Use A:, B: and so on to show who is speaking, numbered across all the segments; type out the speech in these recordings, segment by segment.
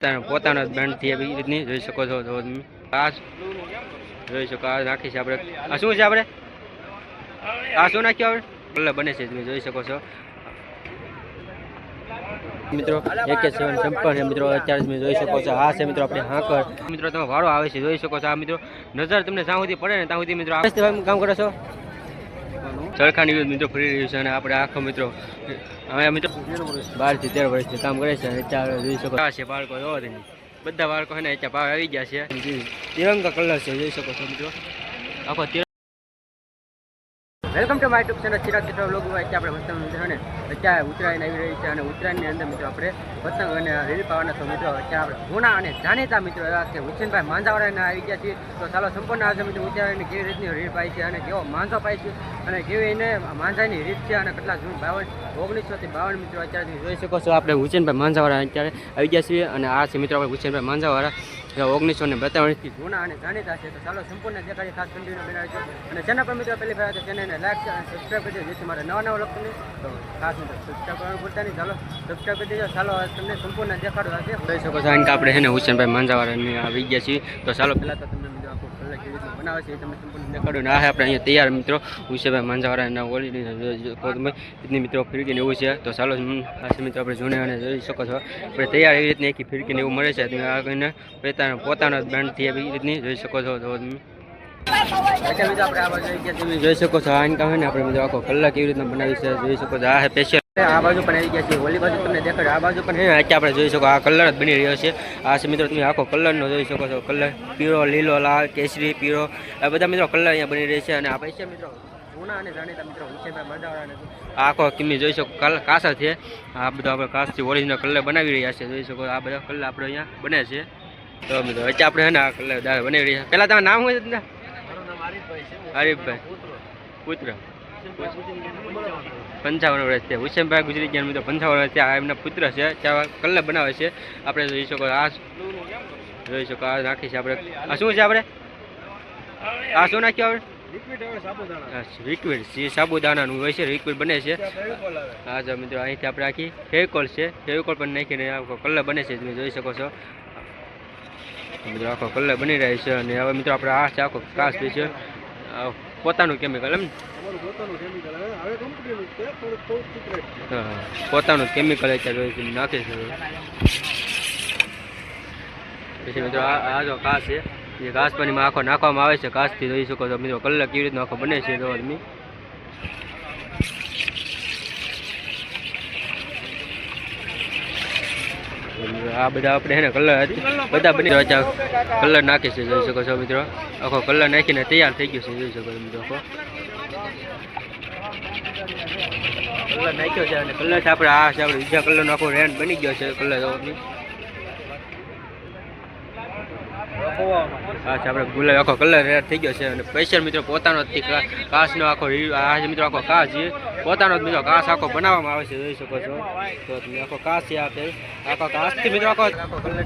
A: પોતાનો પોતાનો જ બ્રાન્ડથી એવી રીતની જોઈ શકો છો જો તમે. આ જોઈ શકો, આ નાખી આપણે. આ શું છે આપણે? આ શું નાખ્યું આપણે? ભલે બને છે, તમે જોઈ શકો છો. મિત્રો, એક સેવન સંપર્ક છે મિત્રો, અત્યારે તમે જોઈ શકો છો. હા છે મિત્રો, આપણે હાકર. મિત્રો, તમે વાળો આવે છે, જોઈ શકો છો. આ મિત્રો, નજર તમને જ્યાં સુધી પડે ને ત્યાં મિત્રો આ કામ કરો છો? વિરુદ્ધ મિત્રો ફરી રહ્યું છે અને આપણે આખો મિત્રો હવે મિત્રો બારથી તેર વર્ષથી કામ કરે છે અને ચાર જોઈ શકો છે. બાળકો જોવો બધા બાળકો છે ને ભાવ આવી ગયા છે. તિરંગા કલર છે જોઈ શકો છો મિત્રો. આખો welcome to my tube channel Chirag Chitra blog અત્યારે આપણે મસ્ત મિત્રો ને અત્યારે ઉત્તરાયણ આવી રહી છે અને ઉત્તરાયણની અંદર મિત્રો આપણે પતંગ અને રેલી પાવાના તો મિત્રો, અત્યારે આપણે જૂના અને જાણીતા મિત્રો એવા કે હુસેનભાઈ માંજાવાળાના આવી ગયા છે તો ચાલો સંપૂર્ણ આજે મિત્રો ઉત્તરાયણની કેવી રીતની રીત પાય છે અને કેવો માંઝો પાય છે અને કેવી એને માંઝાની રીત છે અને કેટલા જૂન બાવન, ઓગણીસો થી બાવન મિત્રો અત્યારે તમે જોઈ શકો છો. આપણે હુસેનભાઈ માંઝાવાડા અત્યારે આવી ગયા છીએ અને આ છે મિત્રો આપણે હુસેનભાઈ ઓગણીસો ને બેતાળીસથી જૂના અને જાણીતા છે, તો ચાલો સંપૂર્ણ દેખાડી ખાસ કન્ટિન્યુ બનાવી અને જેના પર મિત્રો, પહેલી વાર ચેનલને લાઈક અને સબસ્ક્રાઈબ કરી દેજો જેથી મારે નવા નવા લોકો તો ખાસ મિત્રો સબસ્ક્રાઈબ કરવાનું ભૂલતા નહીં. ચાલો સબસ્ક્રાઈબ કરી દેજો. ચાલો તમને સંપૂર્ણ દેખાડો આજે જોઈ શકો છો કે આપણે છે ને હુસેનભાઈ માંજાવાળાની આવી ગયા છીએ. તો ચાલો, પહેલાં તો તમને મિત્રો કલર કેવી બનાવે છે એ તમને સંપૂર્ણ દેખાડો ને આપણે અહીંયા તૈયાર મિત્રો. માંજાવાળાના ઓલી રીતની મિત્રો ફિરકીને એવું છે. તો ચાલો મિત્રો આપણે જોઈને અને જોઈ શકો છો. આપણે તૈયાર એવી રીતની આખી ફિરકીને એવું મળે છે. તમે આ કહીને પોતાના પોતાના બ્રાન્ડથી એવી રીતની જોઈ શકો છો. તો તમે આપણે આ બાજુ તમે જોઈ શકો છો. આ ઇન્કમ આપણે મિત્રો આખો કલાક એવી રીતના બનાવી છે. જોઈ શકો છો. આ સ્પેશિયલ આ બાજુ પણ આવી ગયા છે ઓલી બાજુ તમને દેખાડે. આ બાજુ પણ હે આપણે જોઈ શકો આ કલર જ બની રહ્યો છે. આ છે મિત્રો તમે આખો કલરનો જોઈ શકો છો. કલર પીળો લીલો લાલ કેસરી પીળો. આ બધા મિત્રો કલર અહીંયા બની રહી છે અને આ પૈસા મિત્રો જૂના અને જાણીતા મિત્રો આખો કિમી જોઈ શકો કલ કાસા છે. આ બધા આપણે કાસથી ઓરિજિનલ કલર બનાવી રહ્યા છે. જોઈ શકો આ બધા કલર આપણે અહીંયા બને છે. તો મિત્રો વચ્ચે આપણે હે ને આ કલર બનાવી રહ્યા છે. પહેલાં તમારું નામ હોય હરીફભાઈ હરીફભાઈ પુત્ર. પંચાવન વર્ષ છે હુસેનભાઈ ગુજરી ગયા મિત્રો, પંચાવન વર્ષ છે એમના પુત્ર છે. ત્યાં કલર બનાવે છે. આપણે જોઈ શકો આ જોઈ શકો આ નાખી છે આપણે. આ શું છે આપણે? આ શું નાખ્યું આપણે? લિક્વિડ જે સાબુદાણાનું હોય છે લિક્વિડ બને છે. હા, જો મિત્રો, અહીંથી આપણે આખી ફેવિકોલ છે. ફેવિકોલ પણ નાખીને આખો કલર બને છે, તમે જોઈ શકો છો. મિત્રો, આખો કલર બની રહ્યો છે. અને હવે મિત્રો, આપણે આ છે, આખો કાચ છે. પોતાનું કેમિકલ એમ? ને? હા, પોતાનું કેમિકલ અત્યારે હોય છે નાખે છે પછી મિત્રો આ આ જો ઘાસ છે એ ઘાસ પાણીમાં આખો નાખવામાં આવે છે ઘાસથી જોઈ શકો છો મિત્રો કલર કેવી રીતનો આખો બને છે જો તમે આ બધા આપણે છે ને કલર બધા બની રહ્યા છે કલર નાખે છે જોઈ શકો છો મિત્રો. આખો કલર નાખીને તૈયાર થઈ ગયો છે જોઈ શકો છો મિત્રો આખો. કલર નાખ્યો છે અને કલર આપણે આ છે, આપણે બીજા કલરનો આખો રેન્ડ બની ગયો છે, કલર જોવાની આપણે ગુલાબ આખો કલર રેડ થઈ ગયો છે અને સ્પેશિયલ મિત્રો પોતાનો જ કાસનો આખો આ મિત્રો આખો છે, પોતાનો જ મિત્રો કાચ આખો બનાવવામાં આવે છે, જોઈ શકો છો. તો તમે આખો કાસ છે, આ આખો કાસથી મિત્રો આખો કલર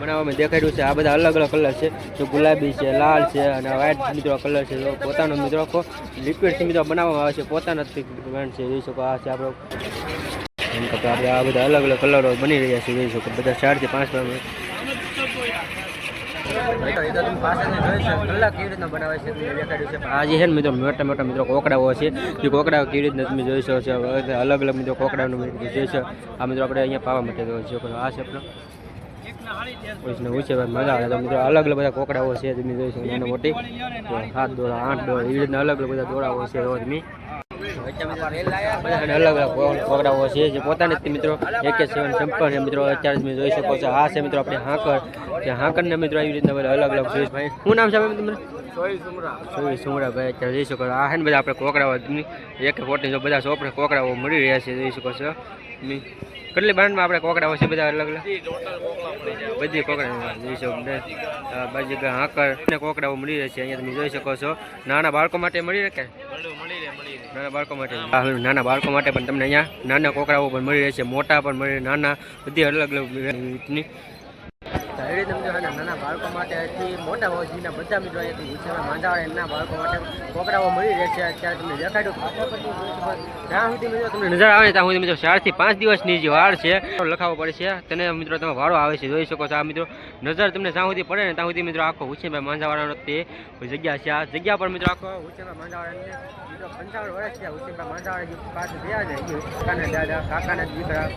A: બનાવવામાં દેખાડ્યું છે. આ બધા અલગ અલગ કલર છે. તો ગુલાબી છે, લાલ છે અને વ્હાઇટ મિત્રો કલર છે. પોતાનો મિત્રો આખો લિક્વિડથી મિત્રો બનાવવામાં આવે છે, પોતાનો જ બ્રાન્ડ છે, જોઈ શકો આ છે આપણો. એમ આપણે આ બધા અલગ અલગ કલરો બની રહ્યા છે, જોઈ શકો. બધા ચારથી પાંચ આ જે છે ને મિત્રો, મોટા મોટા મિત્રો કોકડાઓ છે. એ કોકડાઓ કેવી રીતના તમે જોઈ શકો છો અલગ અલગ મિત્રો કોકડાનું જોઈ શકો આ મિત્રો આપણે અહીંયા પાવા માટે જોઈ શકો આ છે આપણો મજા આવે. મિત્રો, અલગ અલગ બધા કોકડાઓ છે, તમે જોઈ શકો મોટી. સાત દોડા આઠ દોડા એવી રીતના અલગ અલગ બધા દોડાઓ છે તો અલગ અલગ કોકડાઓ છે જે પોતાને જ મિત્રો. એક સેવન સંપર્ક મિત્રો. અત્યારે તમે જોઈ શકો છો. આ છે મિત્રો આપણે હાંકર. જે હાંકરને મિત્રો એવી રીતના બધા અલગ અલગ જોઈશ ભાઈ શું નામ છે તમને સોઈ સુમરા. ભાઈ અત્યારે જોઈ શકો આ છે ને બધા આપણે કોકડાઓ એક ફોટી જો બધા સોપડે કોકડાઓ મળી રહ્યા છે જોઈ શકો છો. કેટલી બ્રાન્ડમાં આપણે કોકડાઓ છે બધા અલગ અલગ? બધી કોકડા જોઈ શકો બાજુ હાંકર કોકડાઓ મળી રહે છે. અહીંયા તમે જોઈ શકો છો. નાના બાળકો માટે મળી રહે કે નાના બાળકો માટે. નાના બાળકો માટે પણ તમને અહીંયા નાના કોકરાઓ પણ મળી રહેશે, મોટા પણ મળી નાના બધી અલગ અલગ નાના બાળકો માટેથી મોટા હોજીના બધા મિત્રો અહીંયાથી ઉછેરમાં માંજાવાળા એના બાળકો માટે કોકડાઓ મળી રહે છે. અત્યારે તમને દેખાડ્યું. જ્યાં સુધી મિત્રો તમને નજર આવે ત્યાં સુધી મિત્રો ચારથી પાંચ દિવસની જે વાળ છે લખાવો પડે છે. તેને મિત્રો તમે વાળો આવે છે, જોઈ શકો છો. આ મિત્રો નજર તમને જ્યાં સુધી પડે ને ત્યાં સુધી મિત્રો આખો હુસેનભાઈ માંજાવાળાનો તે જગ્યા છે. આ જગ્યા પર મિત્રો આખો હુસેનભાઈ માંજાવાળાને મિત્રો પંચાવન વર્ષ છે. હુસેનભાઈ માંજાવાળા પાસે ગયા છે કાકાના દાદા, કાકાના દીકરા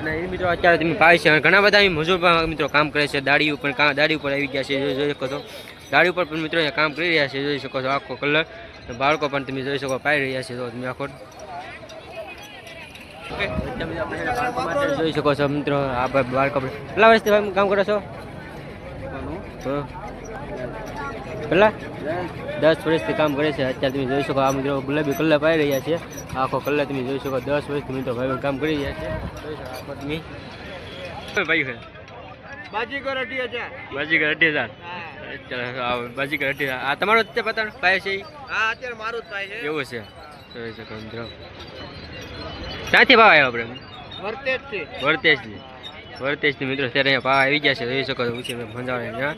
A: અને એ મિત્રો અત્યારે તમે પાય છે. ઘણા બધા મજૂર મિત્રો કામ કરે છે. દાડી પણ કા- દાડી ઉપર આવી ગયા છે, જોઈ શકો છો. ગાડી ઉપર પણ મિત્રો કામ કરી રહ્યા છે, જોઈ શકો છો આખો કલર. બાળકો પણ તમે જોઈ શકો, પાડી રહ્યા છે તમે આખો. જોઈ શકો છો મિત્રો, આ બાળકો કેટલા વર્ષથી કામ કરો છો. કેટલા દસ વર્ષથી કામ કરે છે, અત્યારે તમે જોઈ શકો, આ મિત્રો ગુલાબી કલર પાઈ રહ્યા છે. આખો કલર તમે જોઈ શકો, દસ વર્ષથી મિત્રો ભાઈ કામ કરી રહ્યા છે. તમે. ભાઈ
B: બાજીગર અઢી હજાર.
A: બાજીગર અઢી હજાર. ચાલો બાજીગર અઢી હજાર. આ તમારો જ પતંગ પાય છે
B: હા અત્યારે મારું જ થાય છે.
A: એવું છે. જોઈ શકો મિત્રો. ક્યાંથી ભાવ આવ્યો આપણે? વર્તેજથી. વર્તેજથી. મિત્રો ત્યારે અહીંયા ભાવ આવી ગયા છે. જોઈ શકો છો મંજાવાળા ત્યાં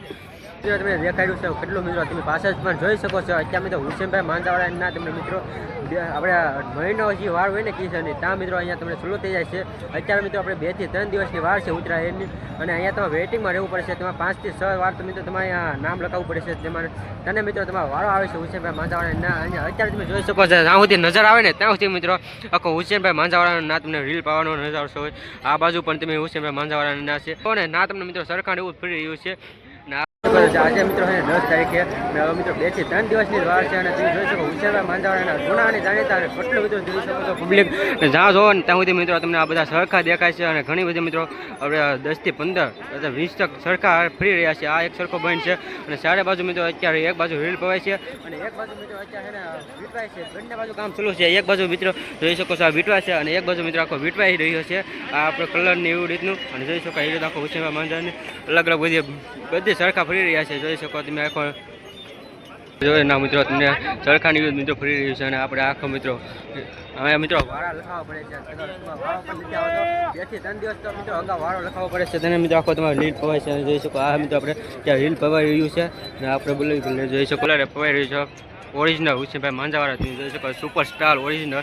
A: મિત્રો તમે દેખાડ્યું છે, કેટલું મિત્રો તમે પાસે પણ જોઈ શકો છો. અત્યારે મિત્રો હુસેનભાઈ માંજાવાળા ના તમને મિત્રો આપણે મહિનો જે વાર હોય ને કિશનની ત્યાં મિત્રો અહીંયા તમને શરૂ થઈ જાય છે. અત્યારે મિત્રો આપણે બેથી ત્રણ દિવસની વાર છે ઉત્તરાયણની અને અહીંયા તમારે વેઇટિંગમાં રહેવું પડશે. તમારે પાંચથી છ વાર તો મિત્રો તમારે અહીંયા નામ લખાવવું પડશે. તમારે તને મિત્રો તમારો વારો આવે છે હુસેનભાઈ માંજાવાળા ના અને અત્યારે તમે જોઈ શકો છો, જ્યાં સુધી નજર આવે ને, ત્યાં સુધી મિત્રો આખો હુસેનભાઈ માંજાવાળાનો ના તમને રીલ પાવાનો નજર હોય આ બાજુ પણ તમે હુસેનભાઈ માંજાવાળાના ના છે. અને ના તમને મિત્રો સરખાણ એવું ફરી રહ્યું છે. આજે મિત્રો છે દસ તારીખે. મિત્રો બેથી ત્રણ દિવસની વાર છે અને તમે જોઈ શકો હુસેનભાઈ માંજાવાળાના જૂના અને જાણીતા અને કેટલું બધું જોઈ શકો છો પબ્લિક જ્યાં જો ને ત્યાં સુધી મિત્રો તમને આ બધા સરખા દેખાય છે અને ઘણી બધી મિત્રો આપણે દસથી પંદર અથવા વીસ તક સરખા ફરી રહ્યા છે. આ એક સરખો બંધ છે અને ચારે બાજુ મિત્રો અત્યારે એક બાજુ રીલ પવાય છે અને એક બાજુ મિત્રો અત્યારે વીટવાય છે. બંને બાજુ કામ ચાલુ છે. એક બાજુ મિત્રો જોઈ શકો છો આ વીટવા છે અને એક બાજુ મિત્રો આખો વીટવાઈ રહ્યો છે. આ આપણે કલરની એવું રીતનું અને જોઈ શકો એ રીતે આખો ઉછેરવા માંડવાની અલગ અલગ બધી બધી સરખા ફરી રહ્યા છે. જોઈ શકો તમે આખો જોઈ ના મિત્રો, તમને ચરખાની મિત્રો ફરી રહ્યું છે અને આપણે આખો મિત્રો, હવે મિત્રો વાળા લખાવવા પડે છે. જેથી ત્રણ મિત્રો વાળો લખાવવો પડે છે. તેને મિત્રો આખો તમારે લીલ પવાય છે. જોઈ શકો આ મિત્રો આપણે ત્યાં રીલ પવાઈ રહ્યું છે. અને આપણે બોલાવી જોઈ શકો કલર પવાઈ રહ્યું છે. ઓરિજિનલ હુસેનભાઈ માંજાવાળા તમે જોઈ શકો સુપર સ્ટાર ઓરિજિનલ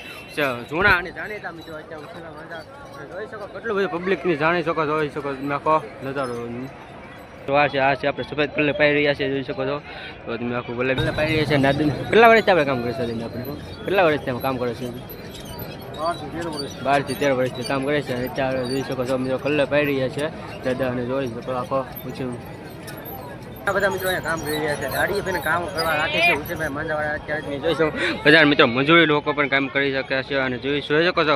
A: જૂના અને જાણીતા મિત્રો અત્યારે હુસેનભાઈ માંજા જોઈ શકો કેટલું બધું પબ્લિકની જાણી શકો, જોઈ શકો તમે આખો નજારો. તો આ છે આ છે, આપણે સફેદ કલર પાઈ રહ્યા છે, જોઈ શકો છો. તો તમે આખું કલર કલર પાઈ રહ્યા છે નાદન કેટલા વર્ષથી આપણે કામ કરીએ છીએ આપણે? કેટલા વર્ષથી કામ કરે છે? બારથી તેર વર્ષથી કામ કરે છે અત્યારે જોઈ શકો છો, અમે કલર પાઈ રહ્યા છે, દાદા અને જોઈ શકો આખો પૂછ્યું બધા મિત્રો અહીંયા કામ કરી રહ્યા છે. ગાડી પણ કામ કરવા રાખે છે. હુસેનભાઈ માંજાવાળા અત્યારે તમે જોઈ શકો બધા મિત્રો મજૂરી લોકો પણ કામ કરી શકે છે અને જોઈ જોઈ શકો છો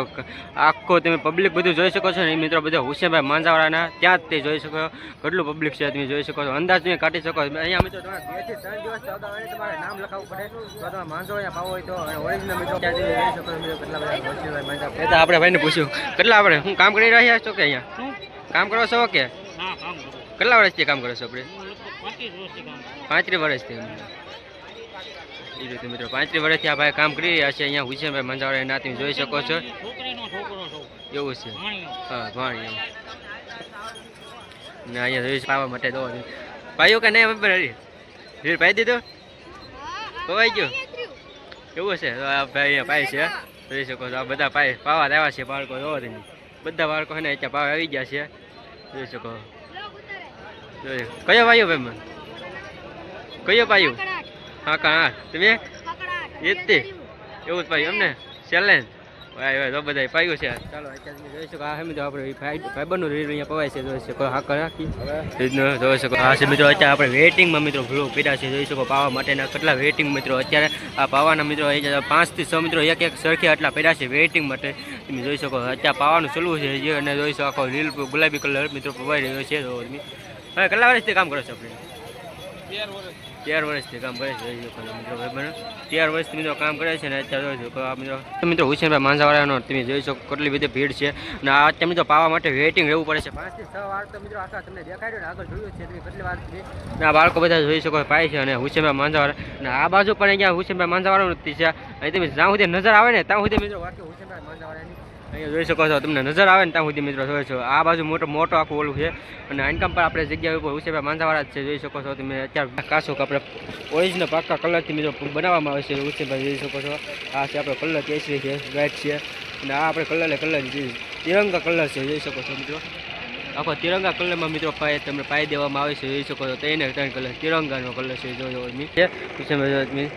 A: આખો તમે પબ્લિક બધું જોઈ શકો છો ને. મિત્રો બધા હુસેનભાઈ માંજાવાળાના ત્યાં જ તે જોઈ શકો કેટલું પબ્લિક છે તમે જોઈ શકો છો. અંદાજ તમે કાઢી શકો અહીંયા મિત્રો તમારે બેથી ત્રણ દિવસ અગાઉ તમારે નામ લખાવવું પડે. તો તમે માંજો અહીંયા પાવો હોય તો ઓરિજિનલ મિત્રો ત્યાં તમે જોઈ શકો મિત્રો કેટલા બધા હુસેનભાઈ માંજા. એ તો આપણે ભાઈને પૂછ્યું. કેટલા આપણે? હું કામ કરી રહ્યા છો કે અહીંયા? કામ કરો છો કે? કેટલા વર્ષથી કામ કરો છો આપણે?
B: પાંત્રીસ વર્ષથી
A: એ રીતે મિત્રો પાંત્રીસ વર્ષથી આ ભાઈ કામ કરી રહ્યા છે, અહીંયા હુસેનભાઈ મંજાવાળા ના તમે જોઈ શકો છો. એવું છે. હા, ભાણી એવું ને અહીંયા જોઈ પાવા માટે દો. ભાઈઓ કે નહીં હરી રીર પાઈ દીધો? પવાઈ ગયો? એવું છે ભાઈ અહીંયા પાય છે. જોઈ શકો છો, આ બધા પાય, પાવા લાવ્યા છે, બાળકો જોવો બધા બાળકો છે ને, અહીંયા પાવા આવી ગયા છે. જોઈ શકો. કયો પાયો ભાઈ મને કયો પાયું હા કા તમે? એ તે. એવું જ પાયું એમને? ચેલેન્જ ભાઈ ભાઈ પાયું છે. ચાલો, અત્યારે તમે જોઈ શકો આ મિત્રો આપણે ફાઈબરનું રીલ અહીંયા પવાય છે. જોઈ શકો હા રાખી જોઈ શકો. અત્યારે આપણે વેઇટિંગમાં મિત્રો ભૂલો પીડા છે. જોઈ શકો પાવા માટેના કેટલા વેઇટિંગ મિત્રો અત્યારે આ પાવાના મિત્રો પાંચથી છ મિત્રો એક એક સરખી આટલા પડ્યા છે વેઇટિંગ માટે. તમે જોઈ શકો, અત્યારે પાવાનું ચલવું છે. અને જોઈ શકો, આખો રીલ ગુલાબી કલર મિત્રો પવાઈ રહ્યો છે. હવે કેટલા વર્ષથી કામ કરો છો આપણે?
B: તેર
A: વર્ષથી કામ કરે છે મિત્રો ભાઈ તેર વર્ષથી મિત્રો કામ કરે છે ને અત્યારે મિત્રો મિત્રો હુસેનભાઈ માંઝાવાળાનો તમે જોઈ શકો કેટલી બધી ભીડ છે. અને આ અત્યારે મિત્રો પાવા માટે વેઇટિંગ રહેવું પડે છે. પાંચથી છ વાર તો મિત્રો આખા તમને દેખાડ્યો ને આગળ જોયું છે તમે કેટલી વાર ના આ બાળકો બધા જોઈ શકો પાય છે અને હુસેનભાઈ માંઝાવાળા. અને આ બાજુ પણ અહીંયા હુસેનભાઈ માંઝાવાળાનું છે. અહીં તમે જ્યાં સુધી નજર આવે ને ત્યાં સુધી મિત્રો વાક્ય હુસેનભાઈ માંઝાવાળાની અહીંયા જોઈ શકો છો, તમને નજર આવે ને ત્યાં સુધી મિત્રો જોઈ છો આ બાજુ મોટો મોટો આખું ઓલું છે. અને આનકામ પર આપણે જગ્યા ઉપર ઉછેરભાઈ માંજાવાળા જ છે, જોઈ શકો છો તમે. અત્યારે કાશો કે આપણે ઓરિજિનલ પાકા કલરથી મિત્રો બનાવવામાં આવે છે ઉછેરભાઈ જોઈ શકો છો. આ છે આપણો કલર કેસરી છે વ્હાઇટ છે. અને આ આપણે કલર કલર તિરંગા કલર છે, જોઈ શકો છો મિત્રો. આખો તિરંગા કલરમાં મિત્રો પાય તમને પાઈ દેવામાં આવે છે, જોઈ શકો છો. તેને ત્રણ કલર તિરંગાનો કલર છે છે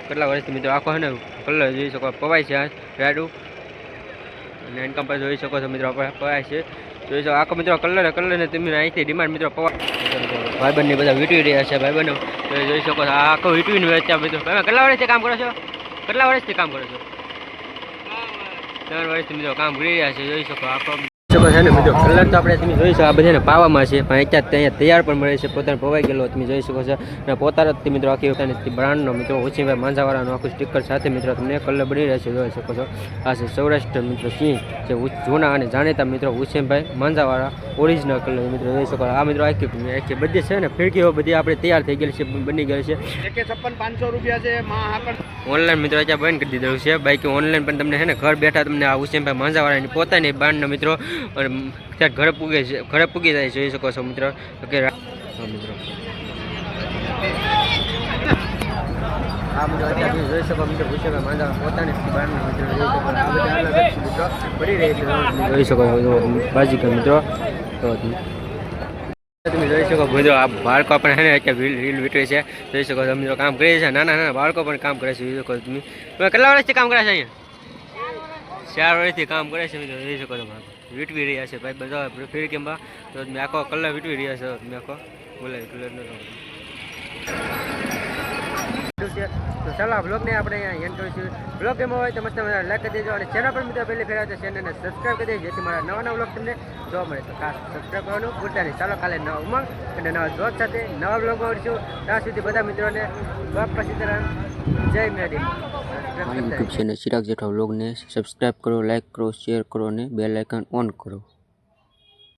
A: કેટલા વર્ષથી મિત્રો આખો છે ને કલર જોઈ શકો પવાય છે રાડું અને ઇન્કમ પર જોઈ શકો છો મિત્રો પવાય છે. જોઈ શકો આખો મિત્રો કલર કલર ને તમે અહીંથી ડિમાન્ડ મિત્રો પવા ભાઈબંધને બધા વીટવી રહ્યા છે ભાઈબંધો. તો જોઈ શકો છો આખો વીટવીને વેચ્યા મિત્રો. તમે કેટલા વર્ષથી કામ કરો છો? કેટલા વર્ષથી કામ કરો છો? ત્રણ વર્ષથી મિત્રો કામ કરી રહ્યા છે, જોઈ શકો આખો શકો છે ને મિત્રો. કલર તો આપણે તમે જોઈ શકો આ બધાને પાવામાં છે પણ અત્યારે ત્યાં તૈયાર પણ મળે છે પોતાને પવાઈ ગયેલો તમે જોઈ શકો છો. અને પોતાના જ મિત્રો આખી પોતાની બ્રાન્ડનો મિત્રો ઓછીભાઈ માંઝાવાળાનું આખું સ્ટીકર સાથે મિત્રો તમને કલર બની રહ્યા છે જોઈ શકો છો. આ છે સૌરાષ્ટ્ર મિત્રો સિંહ જે જૂના અને જાણીતા મિત્રો હુસેનભાઈ માંઝાવાળા ઓરિજિનલ કલર મિત્રો જોઈ શકો આ મિત્રો આખી આખી બધી છે ને ફિરકીઓ બધી આપણે તૈયાર થઈ ગયેલી છે બની ગયેલી છે.
B: એકે છપ્પન પાંચસો રૂપિયા છે
A: ઓનલાઈન મિત્રો અત્યારે બંધ કરી દીધેલું છે. બાકી ઓનલાઈન પણ તમને છે ને ઘર બેઠા તમને આ હુસેનભાઈ માંઝાવાળાની પોતાની બ્રાન્ડના મિત્રો અને ત્યાં ઘરે પૂગે છે, ઘરે પૂગી જાય જોઈ શકો છો મિત્રો. કે મિત્રો. પોતાની બધા જો તમે તમે જોઈ શકો મિત્રો, આ બાળકો પણ રીલ વીટવે છે. જોઈ શકો છો મિત્રો, કામ કરે છે. નાના નાના બાળકો પણ કામ કરે છે, જોઈ શકો તમે. તમે કેટલા વર્ષથી કામ કરે છે અહીંયા? ચાર વર્ષથી કામ કરે છે મિત્રો, જોઈ શકો બાળકો. વીટવી રહ્યા છે ભાઈ, બધા ફિરકીમાં તો મેં આખો કલર વીટવી રહ્યા છે, મેં આખો. બોલાય કલરનો તો ચાલો આ બ્લોગને આપણે અહીંયા એન્ડ કરીશું બ્લોગ ગેમ હોય તો મસ્ત લાઈક કરી દેજો અને ચેનલ પર મિત્રો પહેલી ફેરા તો ચેનલને સબસ્ક્રાઈબ કરી દેજો, જેથી મારા નવા નવા બ્લોગ તમને જોવા મળે. તો ખાસ સબસ્ક્રાઈબ કરવાનું ભૂલતા નહીં. ચાલો કાલે નવા ઉમંગ અને નવા જોત સાથે નવા બ્લોગ મળીશું. ત્યાં સુધી બધા મિત્રોને બાપા સીતારામ જય મેડી
C: મારી યુટ્યુબ ચેનલ ચિરાગ જેઠા વ્લોગને સબસ્ક્રાઈબ કરો લાઈક કરો શેર કરો અને બેલ આઇકન ઓન કરો.